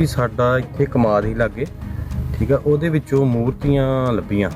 ਵੀ ਸਾਡਾ ਇੱਥੇ ਕਮਾਦ ਹੀ ਲੱਗੇ, ਠੀਕ ਆ? ਉਹਦੇ ਵਿੱਚੋਂ ਮੂਰਤੀਆਂ ਲੱਭੀਆਂ।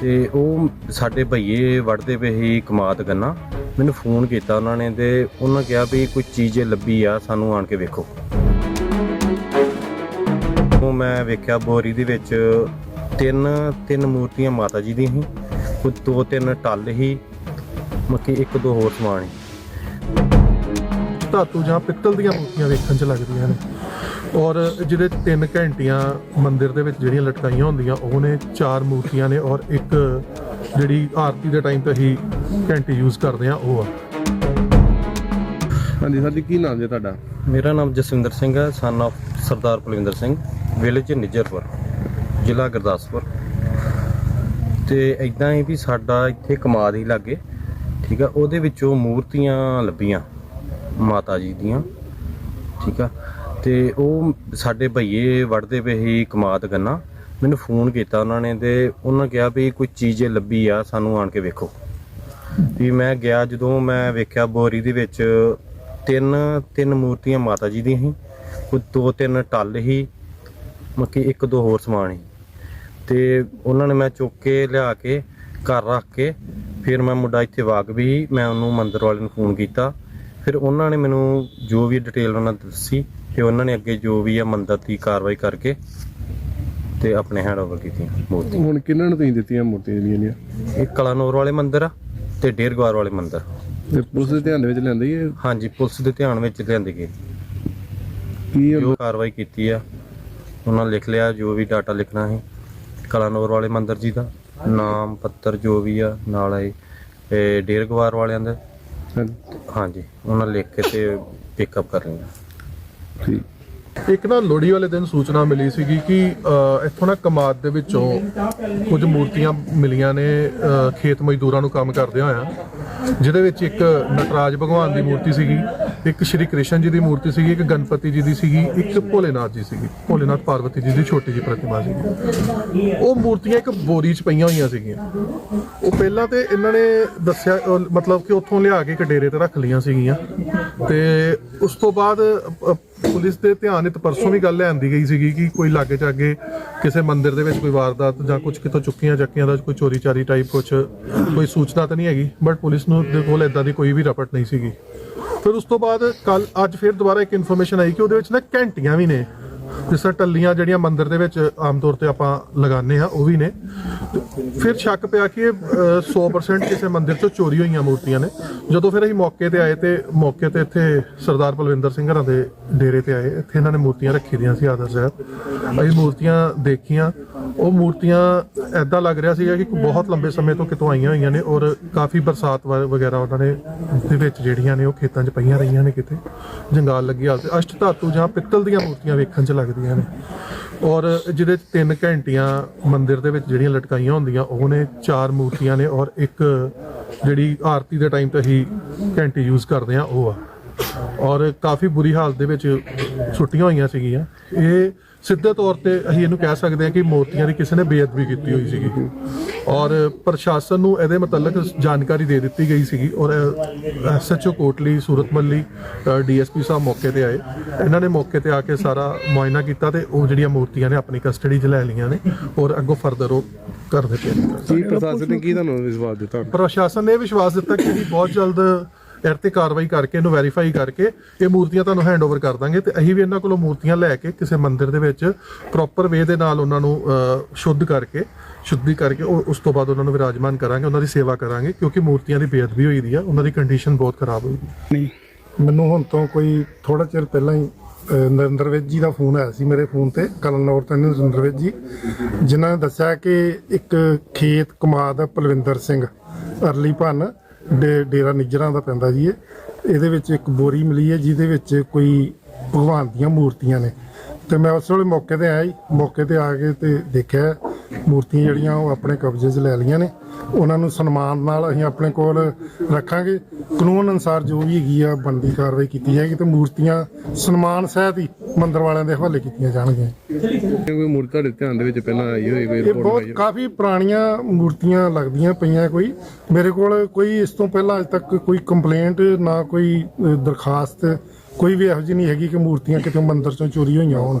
ਤੇ ਉਹ ਸਾਡੇ ਭਈਏ ਵੜਦੇ ਪਏ ਸੀ ਕਮਾਦ ਗੰਨਾ ਮੈਨੂੰ ਫੋਨ ਕੀਤਾ ਉਹਨਾਂ ਨੇ ਤੇ ਉਹਨਾਂ ਕਿਹਾ ਵੀ ਕੋਈ ਚੀਜ਼ ਲੱਭੀ ਆ, ਸਾਨੂੰ ਆਣ ਕੇ ਵੇਖੋ। ਉਹ ਮੈਂ ਵੇਖਿਆ ਬੋਰੀ ਦੇ ਵਿੱਚ ਤਿੰਨ ਤਿੰਨ ਮੂਰਤੀਆਂ ਮਾਤਾ ਜੀ ਦੀਆਂ ਸੀ, ਕੋਈ ਦੋ, ਤਿੰਨ ਟੱਲ ਸੀ ਮੱਕੀ ਇੱਕ ਦੋ ਹੋਰ ਸਮਾਨ ਸੀ। ਧਾਤੂ ਜਾਂ ਪਿੱਤਲ ਦੀਆਂ ਮੂਰਤੀਆਂ ਵੇਖਣ 'ਚ ਲੱਗਦੀਆਂ ਨੇ। ਔਰ ਜਿਹਦੇ 'ਚ ਤਿੰਨ ਘੰਟੀਆਂ ਮੰਦਿਰ ਦੇ ਵਿੱਚ ਜਿਹੜੀਆਂ ਲਟਕਾਈਆਂ ਹੁੰਦੀਆਂ ਉਹ ਨੇ ਚਾਰ ਮੂਰਤੀਆਂ ਨੇ ਔਰ ਇੱਕ ਜਿਹੜੀ ਆਰਤੀ ਦੇ ਟਾਈਮ ਤੇ ਅਸੀਂ ਘੰਟੀ ਯੂਜ਼ ਕਰਦੇ ਆ ਉਹ ਆ। ਹਾਂਜੀ ਸਰ ਜੀ ਕੀ ਨਾਮ ਜੀ ਤੁਹਾਡਾ? ਮੇਰਾ ਨਾਮ ਜਸਵਿੰਦਰ ਸਿੰਘ ਹੈ son of Sardar Kulwinder Singh village Nijjarpur ਜ਼ਿਲ੍ਹਾ ਗੁਰਦਾਸਪੁਰ। ਤੇ ਇਦਾਂ ਹੀ ਵੀ ਸਾਡਾ ਇੱਥੇ ਕਮਾਦ ਹੀ ਲੱਗੇ ਠੀਕ ਆ ਉਹਦੇ ਵਿੱਚੋਂ ਮੂਰਤੀਆਂ ਲੱਭੀਆਂ। ਮਾਤਾ ਜੀ ਦੀਆਂ। ਠੀਕ ਆ? ਤੇ ਉਹ ਸਾਡੇ ਭਈਏ ਵੜਦੇ ਪਏ ਸੀ ਕਮਾਦ ਗੰਨਾ ਮੈਨੂੰ ਫੋਨ ਕੀਤਾ ਉਹਨਾਂ ਨੇ ਤੇ ਉਹਨਾਂ ਕਿਹਾ ਵੀ ਕੋਈ ਚੀਜ਼ ਲੱਭੀ ਆ, ਸਾਨੂੰ ਆਣ ਕੇ ਵੇਖੋ। ਵੀ ਮੈਂ ਗਿਆ ਜਦੋਂ ਮੈਂ ਵੇਖਿਆ ਬੋਰੀ ਦੇ ਵਿੱਚ ਤਿੰਨ ਤਿੰਨ ਮੂਰਤੀਆਂ ਮਾਤਾ ਜੀ ਦੀਆਂ ਸੀ। ਕੋਈ ਦੋ, ਤਿੰਨ ਟੱਲ ਸੀ। ਮੱਕੀ ਇੱਕ, ਦੋ ਹੋਰ ਸਮਾਨ ਸੀ। ਤੇ ਉਹਨਾਂ ਨੇ ਮੈਂ ਚੁੱਕ ਕੇ ਲਿਆ ਕੇ ਘਰ ਰੱਖ ਕੇ, ਫਿਰ ਮੈਂ ਮੁੰਡਾ ਇੱਥੇ ਵਾਕ ਵੀ ਮੈਂ ਉਹਨੂੰ ਮੰਦਰ ਵਾਲੇ ਨੂੰ ਫੋਨ ਕੀਤਾ। ਫਿਰ ਉਹਨਾਂ ਨੇ ਮੈਨੂੰ ਜੋ ਵੀ ਡਿਟੇਲ ਉਹਨਾਂ ਦੱਸੀ ਤੇ ਉਹਨਾਂ ਨੇ ਅੱਗੇ ਜੋ ਵੀ ਆ ਮੰਦਰ ਦੀ ਕਾਰਵਾਈ ਕਰਕੇ ਤੇ ਆਪਣੇ ਹੈਂਡਓਵਰ ਕੀਤੀ ਮੂਰਤੀ ਹੁਣ ਕਿਹਨਾਂ ਨੂੰ ਤੁਸੀਂ ਦਿੱਤੀਆਂ ਮੂਰਤੀਆਂ ਜਿਹੜੀਆਂ ਨੇ? ਇੱਕ ਕਲਾਨੌਰ ਵਾਲੇ ਮੰਦਿਰ ਆ ਤੇ ਡੇਰਗਵਾਰ ਵਾਲੇ ਮੰਦਿਰ। ਤੇ ਪੁਲਿਸ ਦੇ ਧਿਆਨ ਦੇ ਵਿੱਚ ਲੈਂਦੀ ਹੈ ਹਾਂਜੀ ਪੁਲਿਸ ਦੇ ਧਿਆਨ ਵਿੱਚ ਲਿਆਂਦੇ ਗਏ। ਕੀ ਜੋ ਕਾਰਵਾਈ ਕੀਤੀ ਆ ਉਹਨਾਂ ਲਿਖ ਲਿਆ ਜੋ ਵੀ ਡਾਟਾ ਲਿਖਣਾ ਹੈ ਕਲਾਨੌਰ ਵਾਲੇ ਮੰਦਿਰ ਜੀ ਦਾ ਨਾਮ ਪੱਤਰ ਜੋ ਵੀ ਆ ਨਾਲ ਇਹ ਡੇਰਗਵਾਰ ਵਾਲਿਆਂ ਦਾ ਹਾਂਜੀ, ਉਹਨਾਂ ਲਿਖ ਕੇ ਤੇ ਪਿਕਅਪ ਕਰ ਲਿਆ ਠੀਕ। ਇੱਕ ਨਾ ਲੋਹੜੀ ਵਾਲੇ ਦਿਨ ਸੂਚਨਾ ਮਿਲੀ ਸੀਗੀ ਕਿ ਅ, ਇੱਥੋਂ ਨਾ ਕਮਾਦ ਦੇ ਵਿੱਚੋਂ ਕੁਝ ਮੂਰਤੀਆਂ ਮਿਲੀਆਂ ਨੇ ਅ, ਖੇਤ ਮਜ਼ਦੂਰਾਂ ਨੂੰ ਕੰਮ ਕਰਦੇ ਹੋਇਆ ਜਿਹਦੇ ਵਿੱਚ ਇੱਕ ਨਟਰਾਜ ਭਗਵਾਨ ਦੀ ਮੂਰਤੀ ਸੀਗੀ। ਇੱਕ ਸ਼੍ਰੀ ਕ੍ਰਿਸ਼ਨ ਜੀ ਦੀ ਮੂਰਤੀ ਸੀਗੀ ਇੱਕ ਗਣਪਤੀ ਜੀ ਦੀ ਸੀਗੀ ਇੱਕ ਭੋਲੇਨਾਥ ਜੀ ਸੀਗੀ ਭੋਲੇਨਾਥ ਪਾਰਵਤੀ ਜੀ ਦੀ ਛੋਟੀ ਜਿਹੀ ਪ੍ਰਤਿਮਾ ਸੀਗੀ। ਉਹ ਮੂਰਤੀਆਂ ਇੱਕ ਬੋਰੀ 'ਚ ਪਈਆਂ ਹੋਈਆਂ ਸੀਗੀਆਂ। ਉਹ ਪਹਿਲਾਂ ਤੇ ਇਹਨਾਂ ਨੇ ਦੱਸਿਆ ਅਹ ਮਤਲਬ ਕਿ ਉੱਥੋਂ ਲਿਆ ਕੇ ਇੱਕ ਡੇਰੇ ਤੇ ਰੱਖ ਲਈਆਂ ਸੀਗੀਆਂ। ਤੇ ਉਸ ਤੋਂ ਬਾਅਦ ਅਹ, ਪੁਲਿਸ ਦੇ ਧਿਆਨ ਵਿੱਚ ਪਰਸੋਂ ਵੀ ਗੱਲ ਲਿਆਂਦੀ ਗਈ ਸੀਗੀ ਕਿ ਕੋਈ ਲਾਗੇ ਚਾਗੇ ਕਿਸੇ ਮੰਦਿਰ ਦੇ ਵਿੱਚ ਕੋਈ ਵਾਰਦਾਤ ਜਾਂ ਕੁਝ ਕਿਤੋਂ ਚੁੱਕੀਆਂ ਚੱਕੀਆਂ ਦਾ ਕੋਈ ਚੋਰੀ ਚਾਰੀ ਟਾਈਪ ਕੁਝ ਕੋਈ ਸੂਚਨਾ ਤਾਂ ਨਹੀਂ ਹੈਗੀ ਬਟ ਪੁਲਿਸ ਨੂੰ ਦੇ ਕੋਲ ਇਦਾਂ ਦੀ ਕੋਈ ਵੀ ਰਪਟ ਨਹੀਂ ਸੀਗੀ। ਫਿਰ ਉਸ ਤੋਂ ਬਾਅਦ ਕੱਲ ਅੱਜ ਫਿਰ ਦੁਬਾਰਾ ਇੱਕ ਇਨਫੋਰਮੇਸ਼ਨ ਆਈ ਕਿ ਉਹਦੇ ਵਿੱਚ ਨਾ ਘੰਟੀਆਂ ਵੀ ਨੇ। ਜਿਸ ਤਰ੍ਹਾਂ ਟੱਲੀਆਂ ਜਿਹੜੀਆਂ ਮੰਦਿਰ ਦੇ ਵਿੱਚ ਆਮ ਤੌਰ ਤੇ ਆਪਾਂ ਲਗਾਉਂਦੇ ਆ ਉਹ ਵੀ ਨੇ। ਫਿਰ ਸ਼ੱਕ ਪਿਆ ਕਿ ਇਹ ਅਹ, 100% ਕਿਸੇ ਮੰਦਿਰ ਤੋਂ ਚੋਰੀ ਹੋਈਆਂ ਮੂਰਤੀਆਂ ਨੇ। ਜਦੋਂ ਫਿਰ ਅਸੀਂ ਮੌਕੇ ਤੇ ਆਏ ਤੇ ਮੌਕੇ ਤੇ ਇੱਥੇ ਸਰਦਾਰ ਬਲਵਿੰਦਰ ਸਿੰਘ ਹਰਾਂ ਦੇ ਡੇਰੇ ਤੇ ਆਏ ਇੱਥੇ ਇਹਨਾਂ ਨੇ ਮੂਰਤੀਆਂ ਰੱਖੀ ਦੀਆਂ ਸੀ ਆਦਰ ਸਾਹਿਬ। ਅਸੀਂ ਮੂਰਤੀਆਂ ਦੇਖੀਆਂ। ਉਹ ਮੂਰਤੀਆਂ ਐਦਾਂ ਲੱਗ ਰਿਹਾ ਸੀਗਾ ਕਿ ਬਹੁਤ ਲੰਬੇ ਸਮੇਂ ਤੋਂ ਕਿਤੋਂ ਆਈਆਂ ਹੋਈਆਂ ਨੇ ਔਰ ਕਾਫੀ ਬਰਸਾਤ ਵ- ਵਗੈਰਾ ਉਹਨਾਂ ਨੇ ਦੇ ਵਿੱਚ ਜਿਹੜੀਆਂ ਨੇ ਉਹ ਖੇਤਾਂ 'ਚ ਪਈਆਂ ਰਹੀਆਂ ਨੇ ਕਿਤੇ। ਜੰਗਾਲ ਲੱਗੀ ਹਾਲਤ। ਅਸ਼ਟ ਧਾਤੂ ਜਾਂ ਪਿੱਤਲ ਦੀਆਂ ਮੂਰਤੀਆਂ ਵੇਖਣ 'ਚ ਲੱਗਦੀਆਂ ਨੇ। ਔਰ ਜਿਹਦੇ ਤਿੰਨ ਘੰਟੀਆਂ ਮੰਦਿਰ ਦੇ ਵਿੱਚ ਜਿਹੜੀਆਂ ਲਟਕਾਈਆਂ ਹੁੰਦੀਆਂ ਉਹ ਨੇ ਚਾਰ ਮੂਰਤੀਆਂ ਨੇ ਔਰ ਇੱਕ ਜਿਹੜੀ ਆਰਤੀ ਦੇ ਟਾਈਮ ਤੇ ਅਸੀਂ ਘੰਟੀ ਯੂਜ਼ ਕਰਦੇ ਆ ਉਹ ਆ। ਔਰ ਕਾਫੀ ਬੁਰੀ ਹਾਲਤ ਦੇ ਵਿੱਚ ਛੁੱਟੀਆਂ ਹੋਈਆਂ ਸੀਗੀਆਂ। ਇਹ ਸਿੱਧੇ ਤੌਰ ਤੇ ਅਸੀਂ ਇਹਨੂੰ ਕਹਿ ਸਕਦੇ ਹਾਂ ਕਿ ਮੂਰਤੀਆਂ ਦੀ ਕਿਸੇ ਨੇ ਬੇਅਦਬੀ ਕੀਤੀ ਹੋਈ ਸੀਗੀ। ਔਰ ਪ੍ਰਸ਼ਾਸਨ ਨੂੰ ਇਹਦੇ ਮੁਤਲਕ ਜਾਣਕਾਰੀ ਦੇ ਦਿੱਤੀ ਗਈ ਸੀਗੀ ਔਰ ਐਸਐਚਓ ਕੋਟਲੀ ਸੂਰਤ ਮੱਲੀ ਡੀਐਸਪੀ ਸਾਹਿਬ ਮੌਕੇ ਤੇ ਆਏ। ਇਹਨਾਂ ਨੇ ਮੌਕੇ ਤੇ ਆ ਕੇ ਸਾਰਾ ਮੁਆਇਨਾ ਕੀਤਾ ਤੇ ਉਹ ਜਿਹੜੀਆਂ ਮੂਰਤੀਆਂ ਨੇ ਆਪਣੀ ਕਸਟਡੀ 'ਚ ਲੈ ਲਈਆਂ ਨੇ ਔਰ ਅੱਗੋਂ ਫਰਦਰ ਉਹ ਕਰਦੇ ਪਏ ਨੇ। ਕੀ ਪ੍ਰਸ਼ਾਸਨ ਨੇ ਕੀ ਤੁਹਾਨੂੰ ਵਿਸ਼ਵਾਸ ਦਿੱਤਾ? ਪ੍ਰਸ਼ਾਸਨ ਨੇ ਵਿਸ਼ਵਾਸ ਦਿੱਤਾ ਕਿ ਬਹੁਤ ਜਲਦ ਇਹ ਤੇ ਕਾਰਵਾਈ ਕਰਕੇ ਇਹਨੂੰ ਵੈਰੀਫਾਈ ਕਰਕੇ ਇਹ ਮੂਰਤੀਆਂ ਤੁਹਾਨੂੰ ਹੈਂਡਓਵਰ ਕਰ ਦਾਂਗੇ ਤੇ ਅਸੀਂ ਵੀ ਇਹਨਾਂ ਕੋਲੋਂ ਮੂਰਤੀਆਂ ਲੈ ਕੇ ਕਿਸੇ ਮੰਦਿਰ ਦੇ ਵਿੱਚ ਪ੍ਰੋਪਰ ਵੇ ਦੇ ਨਾਲ ਉਹਨਾਂ ਨੂੰ ਸ਼ੁੱਧ ਕਰਕੇ ਸ਼ੁੱਧੀ ਕਰਕੇ ਉਹ ਉਸ ਤੋਂ ਬਾਅਦ ਉਹਨਾਂ ਨੂੰ ਵਿਰਾਜਮਾਨ ਕਰਾਂਗੇ ਉਹਨਾਂ ਦੀ ਸੇਵਾ ਕਰਾਂਗੇ ਕਿਉਂਕਿ ਮੂਰਤੀਆਂ ਦੀ ਬੇਅਦਬੀ ਹੋਈ ਦੀ ਆ ਉਹਨਾਂ ਦੀ ਕੰਡੀਸ਼ਨ ਬਹੁਤ ਖਰਾਬ ਹੋਈ ਦੀ ਮੈਨੂੰ ਹੁਣ ਤੋਂ ਕੋਈ ਥੋੜਾ ਚਿਰ ਪਹਿਲਾਂ ਹੀ ਅਹ, ਨਰਿੰਦਰ ਵਿਜ ਜੀ ਦਾ ਫੋਨ ਆਇਆ ਸੀ ਮੇਰੇ ਫੋਨ ਤੇ ਕਲਨੌਰ ਤੋਂ ਨਰਿੰਦਰ ਵਿਜ ਜੀ ਜਿਨ੍ਹਾਂ ਨੇ ਦੱਸਿਆ ਕਿ ਇੱਕ ਖੇਤ ਕਮਾਦ ਪਲਵਿੰਦਰ ਸਿੰਘ ਅਰਲੀ ਭੰਨ ਡੇ- ਡੇਰਾ ਨਿੱਜਰਾਂ ਦਾ ਪੈਂਦਾ ਜੀ ਇਹ। ਇਹਦੇ ਵਿੱਚ ਇੱਕ ਬੋਰੀ ਮਿਲੀ ਹੈ, ਜਿਹਦੇ ਵਿੱਚ ਕੋਈ ਭਗਵਾਨ ਦੀਆਂ ਮੂਰਤੀਆਂ ਨੇ। ਤੇ ਮੈਂ ਉਸ ਵੇਲੇ ਮੌਕੇ ਤੇ ਆਇਆ ਜੀ। ਮੌਕੇ ਤੇ ਆ ਕੇ ਤੇ ਦੇਖਿਆ, ਮੂਰਤੀਆਂ ਜਿਹੜੀਆਂ ਉਹ ਆਪਣੇ ਕਬਜ਼ੇ 'ਚ ਲੈ ਲਈਆਂ ਨੇ। ਉਹਨਾਂ ਨੂੰ ਸਨਮਾਨ ਨਾਲ ਅਸੀਂ ਆਪਣੇ ਕੋਲ ਰੱਖਾਂਗੇ। ਕਾਨੂੰਨ ਅਨੁਸਾਰ ਜੋ ਵੀ ਹੈਗੀ ਆ ਬਣਦੀ ਕਾਰਵਾਈ ਕੀਤੀ ਜਾਏਗੀ ਤੇ ਮੂਰਤੀਆਂ ਸਨਮਾਨ ਸਹਿਤ ਹੀ ਮੰਦਰ ਵਾਲਿਆਂ ਦੇ ਹਵਾਲੇ ਕੀਤੀਆਂ ਜਾਣਗੀਆਂ। ਕੋਈ ਮੂਰਤੀ ਤੁਹਾਡੇ ਧਿਆਨ ਦੇ ਵਿੱਚ ਪਹਿਲਾਂ ਆਈ ਹੋਈ ਕੋਈ ਇਹ ਰਿਪੋਰਟ ਬਹੁਤ? ਕਾਫੀ ਪੁਰਾਣੀਆਂ ਮੂਰਤੀਆਂ ਲੱਗਦੀਆਂ ਪਈਆਂ ਕੋਈ। ਮੇਰੇ ਕੋਲ ਕੋਈ ਇਸ ਤੋਂ ਪਹਿਲਾਂ ਅਜ ਤੱਕ ਕੋਈ ਕੰਪਲੇਂਟ ਨਾ ਕੋਈ ਦਰਖਾਸਤ ਕੋਈ ਵੀ ਇਹੋ ਜਿਹੀ ਨਹੀਂ ਹੈਗੀ ਕਿ ਮੂਰਤੀਆਂ ਕਿਤੇ ਮੰਦਿਰ ਚੋਂ ਚੋਰੀ ਹੋਈਆਂ ਹੋਣ।